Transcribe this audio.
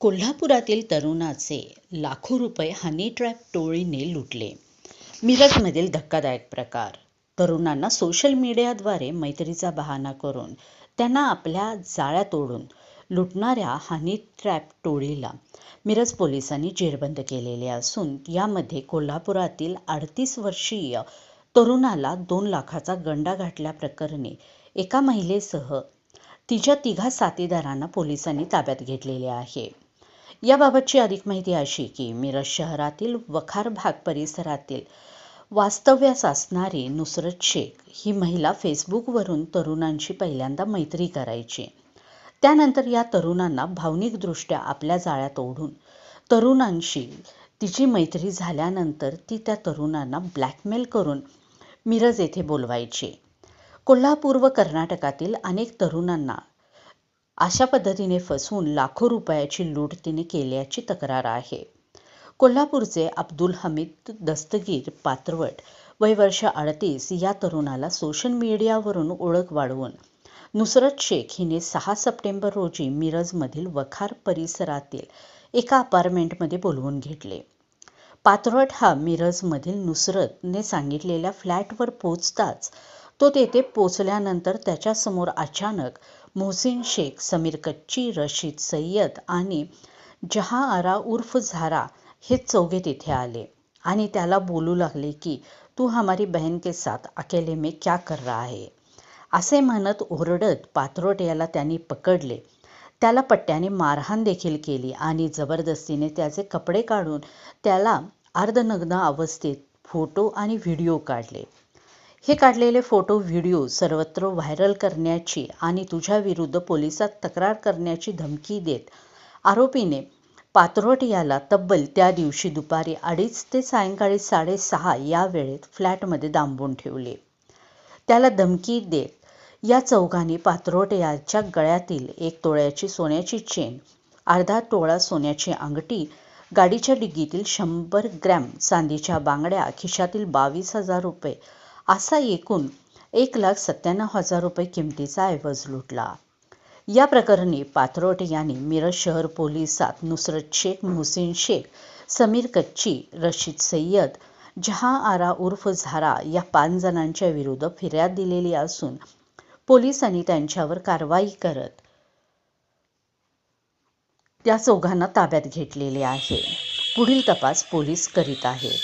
कोल्हापुरातील तरुणाचे लाखो रुपये हनी ट्रॅप टोळीने लुटले. मिरजमधील धक्कादायक प्रकार. तरुणांना सोशल मीडियाद्वारे मैत्रीचा बहाणा करून त्यांना आपल्या जाळ्यात ओढून लुटणाऱ्या हनी ट्रॅप टोळीला मिरज पोलिसांनी जेरबंद केलेले असून यामध्ये कोल्हापुरातील अडतीस वर्षीय तरुणाला दोन लाखाचा गंडा घातल्याप्रकरणी एका महिलेसह तिच्या तिघा साथीदारांना पोलिसांनी ताब्यात घेतलेले आहे. याबाबतची अधिक माहिती अशी की मिरज शहरातील वखार भाग परिसरातील वास्तव्यास असणारी नुसरत शेख ही महिला फेसबुकवरून तरुणांशी पहिल्यांदा मैत्री करायची. त्यानंतर या तरुणांना भावनिकदृष्ट्या आपल्या जाळ्यात ओढून तरुणांशी तिची मैत्री झाल्यानंतर ती त्या तरुणांना ब्लॅकमेल करून मिरज येथे बोलवायची. कोल्हापूर व कर्नाटकातील अनेक तरुणांना अशा पद्धतीने फसवून लाखो रुपयाची लूट तिने केल्याची तक्रार आहे. कोल्हापूरचे अब्दुल हमीद दस्तगीर पात्रवट वय वर्ष अडतीस या तरुणाला सोशल मीडियावरून ओळख वाढवून नुसरत शेख हिने सहा सप्टेंबर रोजी मिरजमधील वखार परिसरातील एका अपार्टमेंटमध्ये बोलवून घेतले. पात्रवट हा मिरजमधील नुसरतने सांगितलेल्या फ्लॅटवर पोचताच तो तेथे पोचल्यानंतर त्याच्यासमोर अचानक मोहसिन शेख समीर कच्ची रशीद सय्यद आणि जहां आरा उर्फ झारा हे चौघे तिथे आले आणि त्याला बोलू लागले की तू हमारी बहन के साथ अकेले में क्या कर रहा है? असे म्हणत ओरडत पात्रोट याला त्यांनी पकडले. त्याला पट्ट्याने मारहाण देखील केली आणि जबरदस्तीने त्याचे कपडे काढून त्याला अर्धनग्न अवस्थेत फोटो आणि व्हिडिओ काढले. हे काढलेले फोटो व्हिडिओ सर्वत्र व्हायरल करण्याची आणि तुझ्या विरुद्ध पोलिसात तक्रार करण्याची धमकी देत आरोपीने पात्रोट याला तब्बल त्या दिवशी दुपारी अडीच ते सायंकाळी साडेसहा या वेळेत फ्लॅटमध्ये दांबून ठेवले. त्याला धमकी देत या चौघांनी पात्रोट याच्या गळ्यातील एक तोळ्याची सोन्याची चेन अर्धा तोळा सोन्याची अंगठी गाडीच्या डिग्गीतील शंभर ग्रॅम चांदीच्या बांगड्या खिशातील बावीस हजार रुपये असा एकूण एक लाख सत्त्याण्णव हजार रुपये किमतीचा ऐवज लुटला. या प्रकरणी पाथरोट यांनी मिरज शहर पोलिसात नुसरत शेख मुहसिन शेख समीर कच्ची रशीद सय्यद जहां आरा उर्फ झारा या पाच जणांच्या विरुद्ध फिर्याद दिलेली असून पोलिसांनी त्यांच्यावर कारवाई करत त्या चौघांना ताब्यात घेतलेले आहे. पुढील तपास पोलीस करीत आहेत.